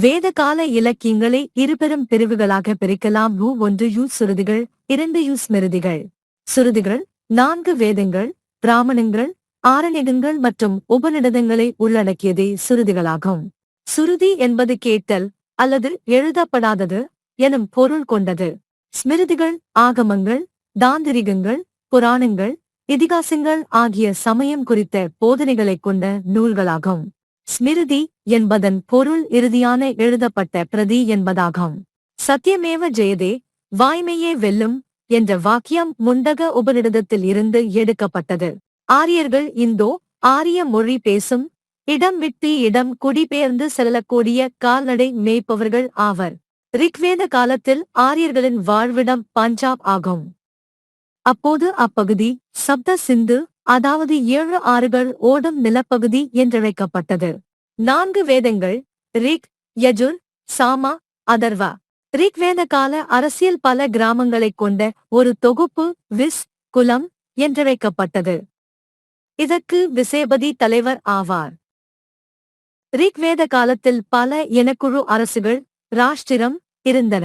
வேதகால இலக்கியங்களை இருபெரும் பிரிவுகளாக பிரிக்கலாம். ரு ஒன்று யூ சுருதிகள் இரண்டு யூ ஸ்மிருதிகள். சுருதிகள் நான்கு வேதங்கள் பிராமணங்கள் ஆரணிகங்கள் மற்றும் உபநிடதங்களை உள்ளடக்கியதே சுருதிகளாகும். சுருதி என்பது கேட்டல் அல்லது எழுதப்படாதது எனும் பொருள் கொண்டது. ஸ்மிருதிகள் ஆகமங்கள் தாந்திரிகங்கள் புராணங்கள் இதிகாசங்கள் ஆகிய சமயம் குறித்த போதனைகளைக் கொண்ட நூல்களாகும். ஸ்மிருதி என்பதன் பொருள் இறுதியான எழுதப்பட்ட பிரதி என்பதாகும். சத்தியமேவ ஜெயதே வாய்மையே வெல்லும் என்ற வாக்கியம் முண்டக உபநிடதத்தில் இருந்து எடுக்கப்பட்டது. ஆரியர்கள் இந்தோ ஆரிய மொழி பேசும் இடம் விட்டு இடம் குடிபெயர்ந்து செல்லக்கூடிய கால்நடை மேய்ப்பவர்கள் ஆவர். ரிக்வேத காலத்தில் ஆரியர்களின் வாழ்விடம் பஞ்சாப் ஆகும். அப்போது அப்பகுதி சப்த சிந்து அதாவது ஏழு ஆறுகள் ஓடும் நிலப்பகுதி என்றழைக்கப்பட்டது. நான்கு வேதங்கள் ரிக் யஜுர் சாமா அதர்வா. ரிக்வேத கால அரசியல் பல கிராமங்களைக் கொண்ட ஒரு தொகுப்பு விஸ் குலம் என்றழைக்கப்பட்டது. இதற்கு விசேபதி தலைவர் ஆவார். ரிக்வேத காலத்தில் பல இனக்குழு அரசுகள் ராஷ்டிரம் இருந்தன.